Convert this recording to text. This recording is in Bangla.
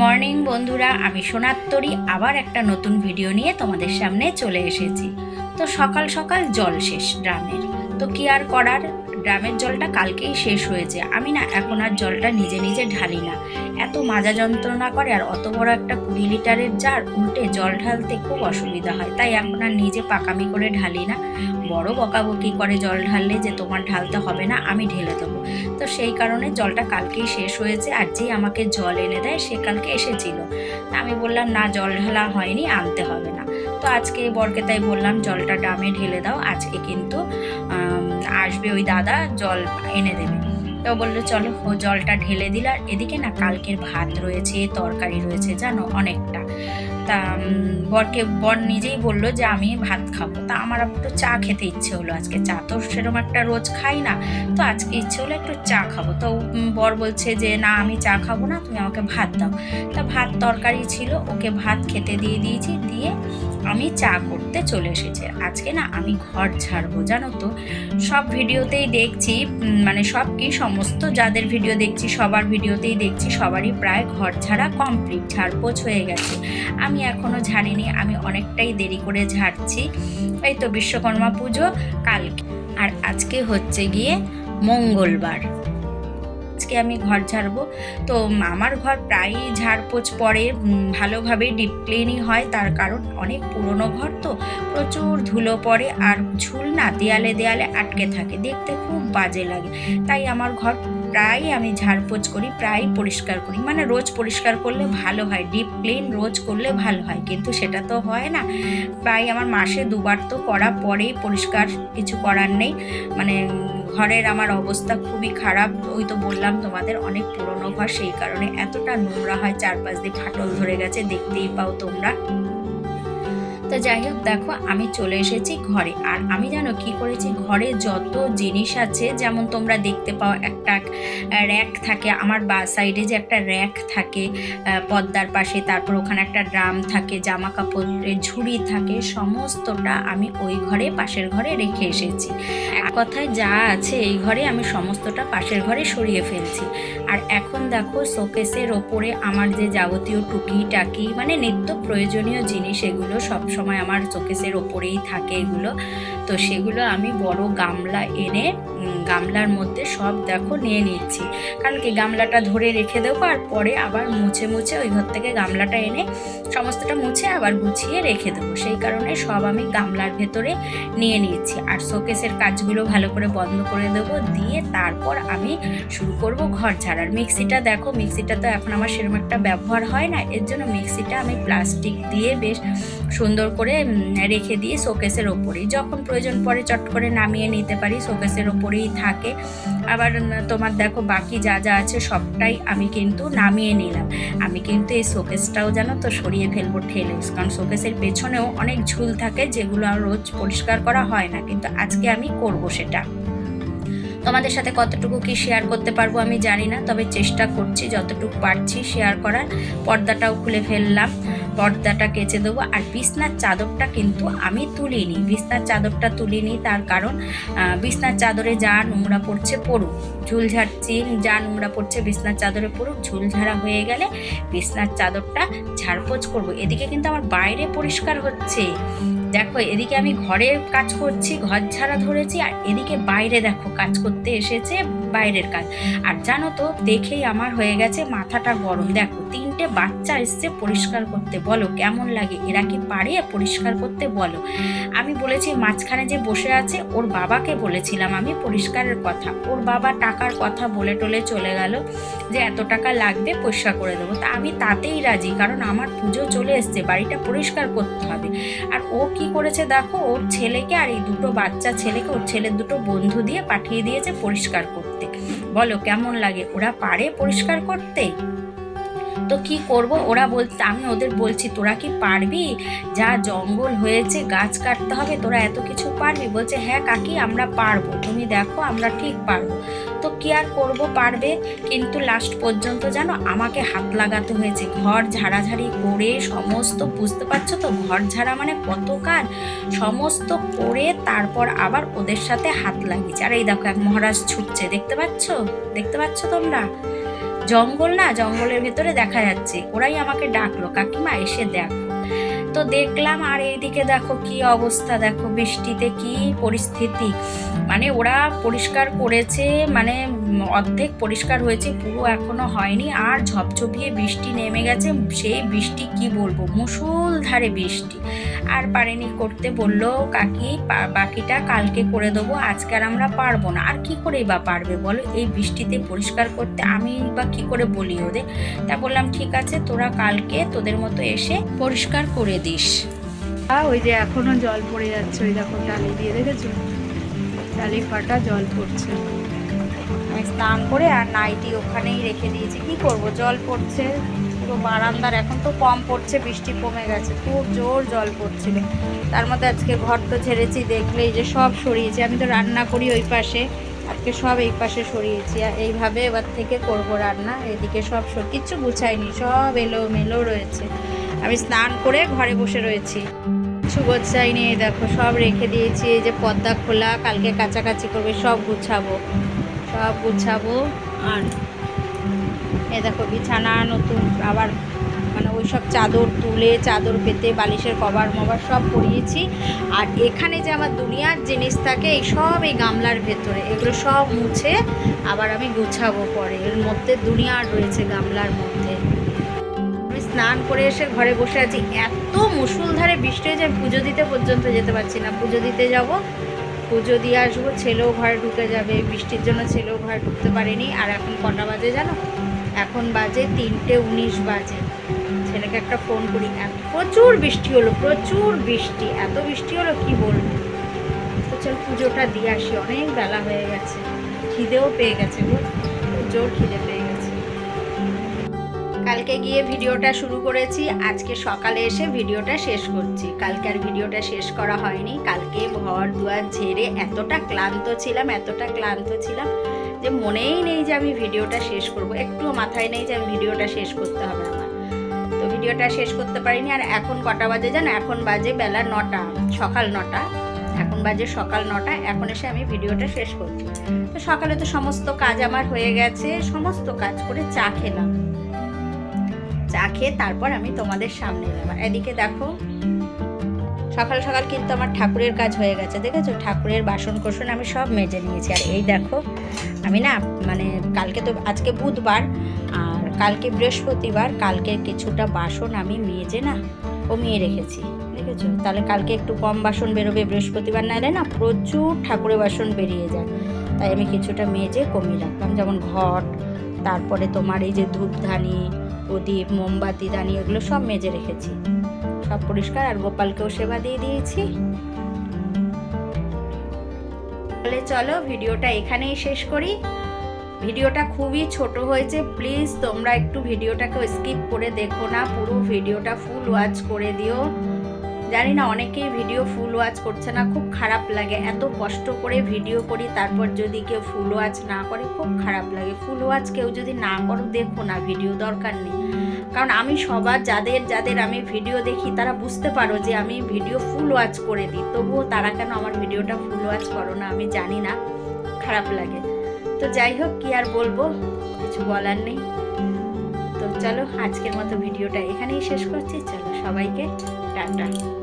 মর্নিং বন্ধুরা। আমি সোনাত্তরি, আবার একটা নতুন ভিডিও নিয়ে তোমাদের সামনে চলে এসেছি। তো সকাল সকাল জল শেষ ড্রামের। তো কি আর করার? ড্রামের জলটা কালকেই শেষ হয়েছে। আমি না, এখন আর জলটা নিজে নিজে ঢালি না। এত মাজা যন্ত্রণা করে, আর অত বড় একটা কুড়ি লিটারের জার উল্টে জল ঢালতে খুব অসুবিধা হয়। তাই এখন আর নিজে পাকামি করে ঢালি না। বড় বকাবকি করে জল ঢাললে যে তোমার ঢালতে হবে না, আমি ঢেলে দেবো। তো সেই কারণে জলটা কালকেই শেষ হয়েছে আর যে আমাকে জল এনে দেয় সে কালকে এসেছিল। তা আমি বললাম, না, জল ঢালা হয়নি, আনতে হবে না। তো আজকে বরকে তাই বললাম, জলটা ডামে ঢেলে দাও, আজকে কিন্তু আসবে ওই দাদা, জল এনে দেবে। তো বলল, চলো জলটা ঢেলে দিল। আর এদিকে না, কালকের ভাত রয়েছে, তরকারি রয়েছে, জানো, অনেকটা। তা বরকে, বর নিজেই বলল যে আমি ভাত খাব। তা আমার একটু চা খেতে ইচ্ছে হলো আজকে। চা তো সেরকম একটা রোজ খাই না, তো আজকে ইচ্ছে হলো একটু চা খাব। তো বর বলছে যে, না, আমি চা খাব না, তুমি আমাকে ভাত দাও। তা ভাত তরকারি ছিল, ওকে ভাত খেতে দিয়ে দিয়েছি, দিয়ে আমি চা করতে চলে এসেছি। আজকে না আমি ঘর ছাড়বো, জানো তো? সব ভিডিওতেই দেখছি মানে সব কি সমস্ত যাদের ভিডিও দেখছি, সবার ভিডিওতেই দেখছি, সবারই প্রায় ঘর ছাড়া কমপ্লিট ঝাড়পোছ হয়ে গেছে। আমি এখনও ঝাড়িনি, আমি অনেকটাই দেরি করে ঝাড়ছি। এই তো বিশ্বকর্মা পুজো, কালকে। আর আজকে হচ্ছে গিয়ে মঙ্গলবার। আজকে আমি ঘর ঝাড়বো। তো আমার ঘর প্রায়ই ঝাড়পোছ পরে ভালোভাবে ডিপ ক্লিনই হয়, তার কারণ অনেক পুরনো ঘর তো, প্রচুর ধুলো পড়ে আর ঝুল না দেয়ালে দেয়ালে আটকে থাকে, দেখতে খুব বাজে লাগে। তাই আমার ঘর প্রায় আমি ঝাড়পোছ করি, প্রায় পরিষ্কার করি। মানে রোজ পরিষ্কার করলে ভালো হয়, ডিপ ক্লিন রোজ করলে ভালো হয়। কিন্তু সেটা তো হয় না। প্রায় আমার মাসে দুবার তো করা, পরেই পরিষ্কার কিছু করার নেই। মানে ঘরের আমার অবস্থা খুবই খারাপ। ওই তো বললাম তোমাদের, অনেক পুরনো ঘর, সেই কারণে এতটা নোংরা হয়, চারপাশ দিয়ে ফাটল ধরে গেছে, দেখতেই পাও তোমরা। তো যাই হোক, দেখো, আমি চলে এসেছি ঘরে। আর আমি জানো কি করেছি? ঘরে যত জিনিস আছে, যেমন তোমরা দেখতে পাও, একটা র্যাক থাকে। আমার বা সাইডে যে একটা র্যাক থাকে পদ্মার পাশে, তারপর ওখানে একটা ড্রাম থাকে জামা কাপড়ের ঝুড়ি থাকে, সমস্তটা আমি ওই ঘরে, পাশের ঘরে রেখে এসেছি। এক কথায় যা আছে এই ঘরে, আমি সমস্তটা পাশের ঘরে সরিয়ে ফেলছি। আর এখন দেখো, শোকেসের ওপরে আমার যে যাবতীয় টুকি টাকি মানে নিত্য প্রয়োজনীয় জিনিস, এগুলো সব সময় আমার চোখেসের ওপরেই থাকে এগুলো। তো সেগুলো আমি বড় গামলা এনে গামলার মধ্যে সব দেখো নিয়ে নিচ্ছি। কারণ কি গামলাটা ধরে রেখে দেবো আর পরে আবার মুছে মুছে ওই ঘর থেকে গামলাটা এনে সমস্তটা মুছে আবার গুছিয়ে রেখে দেবো। সেই কারণে সব আমি গামলার ভেতরে নিয়ে নিচ্ছি। আর শোকেসের কাজগুলো ভালো করে বন্ধ করে দেবো। দিয়ে তারপর আমি শুরু করব ঘর ঝাড়ার মিক্সিটা দেখো, মিক্সিটা তো এখন আমার সেরকম একটা ব্যবহার হয় না। এর জন্য মিক্সিটা আমি প্লাস্টিক দিয়ে বেশ সুন্দর করে রেখে দিয়ে শোকেসের ওপরেই। যখন প্রয়োজন পরে চট করে নামিয়ে নিতে পারি, শোকেসের ওপরেই থাকে। আবার তোমার দেখো বাকি যা যা আছে সবটাই আমি কিন্তু নামিয়ে নিলাম। আমি কিন্তু এই শোকেসটাও যেন তো সরিয়ে ফেলব ঠেলে। কারণ শোকেসের পেছনেও অনেক ঝুল থাকে যেগুলো আর রোজ পরিষ্কার করা হয় না। কিন্তু আজকে আমি করব সেটা। তোমাদের সাথে কতটুকু কি শেয়ার করতে পারব আমি জানি না, তবে চেষ্টা করছি যতটুকু পারছি শেয়ার করার। পর্দাটাও খুলে ফেললাম, পর্দাটা কেচে দেবো। আর বিছনার চাদরটা কিন্তু আমি তুলিনি, বিছনার চাদরটা তুলিনি তার কারণ বিছনার চাদরে যা নোংরা পড়ছে পড়ুক। ঝুল ঝাড়ছি যা নোংরা পড়ছে বিছনার চাদরে পড়ুক, ঝুলঝাড়া হয়ে গেলে বিছনার চাদরটা ঝাড়পোছ করব। এদিকে কিন্তু আমার বাইরে পরিষ্কার হচ্ছে। দেখো, এদিকে আমি ঘরে কাজ করছি, ঘর ঝাড়া ধরেছি, আর এদিকে বাইরে দেখো কাজ করতে এসেছে বাইরের কাজ। আর জানো তো, দেখেই আমার হয়ে গেছে মাথাটা গরম। দেখো, তিনটে বাচ্চা এসছে পরিষ্কার করতে। বলো, কেমন লাগে? এরা কি পারে পরিষ্কার করতে? বলো। আমি বলেছি, মাঝখানে যে বসে আছে, ওর বাবাকে বলেছিলাম আমি পরিষ্কারের কথা। ওর বাবা টাকার কথা বলে টলে চলে গেল যে, এত টাকা লাগবে পরিষ্কার করে দেবো। তা আমি তাতেই রাজি, কারণ আমার পুজো চলে এসছে, বাড়িটা পরিষ্কার করতে হবে। আর ও কি করেছে দেখো, ওর ছেলেকে আর এই দুটো বাচ্চা ছেলেকে, ওর ছেলের দুটো বন্ধু দিয়ে পাঠিয়ে দিয়েছে পরিষ্কার করতে। বলো, কেমন লাগে? ওরা পারে পরিষ্কার করতে? তো কি করব? ওরা বলতে আমি ওদের বলছি, তোরা কি পারবি? যা জঙ্গল হয়েছে, গাছ কাটতে হবে, তোরা এত কিছু পারবি? বলছে হ্যাঁ কাকি, আমরা পারব। তুমি দেখো, আমরা ঠিক পারব। তো কি আর করব? পারবে? কিন্তু লাস্ট পর্যন্ত জানো, আমাকে হাত লাগাতে হয়েছে। ঘর ঝাড়াঝাড়ি করে সমস্ত, বুঝতে পারছ তো? ঘর ঝাড়া মানে কত কাজ? সমস্ত করে তারপর আবার ওদের সাথে হাত লাগিয়েছে আর এই দেখো এক মহারাজ ছুটছে, দেখতে পাচ্ছ? দেখতে পাচ্ছ তোমরা? জঙ্গল না, জঙ্গলের ভেতরে দেখা যাচ্ছে। ওরাই আমাকে ডাকলো, কাকিমা এসে দেখ। তো দেখলাম, আর এইদিকে দেখো কি অবস্থা, দেখো বৃষ্টিতে কি পরিস্থিতি। মানে ওরা পরিষ্কার করেছে মানে অর্ধেক পরিষ্কার হয়েছে পুরো এখনও হয়নি। আর ঝপঝপিয়ে বৃষ্টি নেমে গেছে, সেই বৃষ্টি কি বলব? মুসুলধারে বৃষ্টি। আর পারেনি করতে বলল কাকি বাকিটা কালকে করে দেবো, আজকে আর আমরা পারব না। আর কি করেই বা পারবে বলো? এই বৃষ্টিতে পরিষ্কার করতে আমি বা কি করে বলি ওদের? তা বললাম, ঠিক আছে, তোরা কালকে তোদের মতো এসে পরিষ্কার করে দিস। ওই যে এখনও জল পড়ে যাচ্ছে, ওই দেখো টালি দিয়ে দেখেছ? টালি ফাটা জল পড়ছে। আমি স্নান করে আর নাইটি ওখানেই রেখে দিয়েছি। কি করব? জল পড়ছে, পুরো বারান্দার এখন তো কম পড়ছে, বৃষ্টি কমে গেছে, খুব জোর জল পড়ছিল। তার মধ্যে আজকে ঘর তো ঝেড়েছি, দেখলেই যে সব সরিয়েছি। আমি তো রান্না করি ওই পাশে, আজকে সব এই পাশে সরিয়েছি। আর এইভাবে এবার থেকে করব রান্না, এদিকে সব সর, কিচ্ছু গুছাইনি, সব এলো মেলো রয়েছে। আমি স্নান করে ঘরে বসে রয়েছি। কিছু গোছাইনি দেখো, সব রেখে দিয়েছি, এই যে পর্দা খোলা, কালকে কাছাকাছি করবে, সব গুছাবো। সব গুছাবো। আর এ দেখো বিছানা নতুন, আবার মানে ওই সব চাদর তুলে, চাদর পেতে, বালিশের কভার মভার সব পরিয়েছি। আর এখানে যে আমার দুনিয়ার জিনিস থাকে, এই সব এই গামলার ভেতরে, এগুলো সব মুছে আবার আমি গুছাবো পরে। এর মধ্যে দুনিয়ার রয়েছে গামলার মধ্যে। আমি স্নান করে এসে ঘরে বসে আছি। এত মুসুলধারে বৃষ্টি হয়েছে, আমি পুজো দিতে পর্যন্ত যেতে পারছি না। পুজো দিতে যাব পুজো দিয়ে আসব, ছেলেও ঘরে ঢুকে যাবে, বৃষ্টির জন্য ছেলেও ঘরে ঢুকতে পারেনি। আর এখন কটা বাজে জানো? এখন বাজে তিনটে উনিশ বাজে। ছেলেকে একটা ফোন করি প্রচুর বৃষ্টি হলো, প্রচুর বৃষ্টি, এত বৃষ্টি হলো, কি বলব? তো চল পুজোটা দিয়ে আসি, অনেক বেলা হয়ে গেছে। খিদেও পেয়ে গেছে গো খুব জোর খিদে পেয়ে কালকে গিয়ে ভিডিওটা শুরু করেছি। আজকে সকালে এসে ভিডিওটা শেষ করছি। কালকে আর ভিডিওটা শেষ করা হয়নি। কালকে ঘর দুয়ার ঝেড়ে এতটা ক্লান্ত ছিলাম, এতটা ক্লান্ত ছিলাম যে মনেই নেই যে আমি ভিডিওটা শেষ করব। একটুও মাথায় নেই যে আমি ভিডিওটা শেষ করতে হবে আমার। তো ভিডিওটা শেষ করতে পারিনি। আর এখন কটা বাজে জানো? এখন বাজে বেলা নটা, সকাল নটা। এখন বাজে সকাল নটা। এখন এসে আমি ভিডিওটা শেষ করছি। তো সকালে তো সমস্ত কাজ আমার হয়ে গেছে। সমস্ত কাজ করে চা খেলাম। চা খেয়ে তারপর আমি তোমাদের সামনে এলাম। এদিকে দেখো, সকাল সকাল কিন্তু আমার ঠাকুরের কাজ হয়ে গেছে, দেখেছ? ঠাকুরের বাসন কোসন আমি সব মেজে নিয়েছি। আর এই দেখো, আমি না মানে কালকে তো, আজকে বুধবার, আর কালকে বৃহস্পতিবার, কালকে কিছুটা বাসন আমি মেজে না, কমিয়ে রেখেছি, দেখেছ? তাহলে কালকে একটু কম বাসন বেরোবে বৃহস্পতিবার, নাহলে না প্রচুর ঠাকুরের বাসন বেরিয়ে যায়। তাই আমি কিছুটা মেজে কমিয়ে রাখলাম, যেমন ঘট, তারপরে তোমার এই যে ধূপধানি প্রদীপ, মোমবাতি, দানি, এগুলো সব মেজে রেখেছি। সব পরিষ্কার, আর গোপালকেও সেবা দিয়ে দিয়েছি। তাহলে চলো ভিডিওটা এখানেই শেষ করি। ভিডিওটা খুবই ছোট হয়েছে, প্লিজ তোমরা একটু ভিডিওটাকে স্কিপ করে দেখো না, পুরো ভিডিওটা ফুল ওয়াচ করে দিও। জানি না, অনেকেই ভিডিও ফুল ওয়াচ করছে না, খুব খারাপ লাগে। এত কষ্ট করে ভিডিও করি, তারপর যদি কেউ ফুল ওয়াচ না করে, খুব খারাপ লাগে। ফুল ওয়াচ কেউ যদি না করো দেখো না, ভিডিও দরকার নেই। কারণ আমি সবার যাদের যাদের আমি ভিডিও দেখি, তারা বুঝতে পারো যে আমি ভিডিও ফুল ওয়াচ করে দিই। তবুও তারা কেন আমার ভিডিওটা ফুল ওয়াচ করো না? আমি জানি না। খারাপ লাগে। তো যাই হোক, কি আর বলব? কিছু বলার নেই। তো চলো, আজকের মতো ভিডিওটা এখানেই শেষ করছি। চলো সবাইকে, টাটা।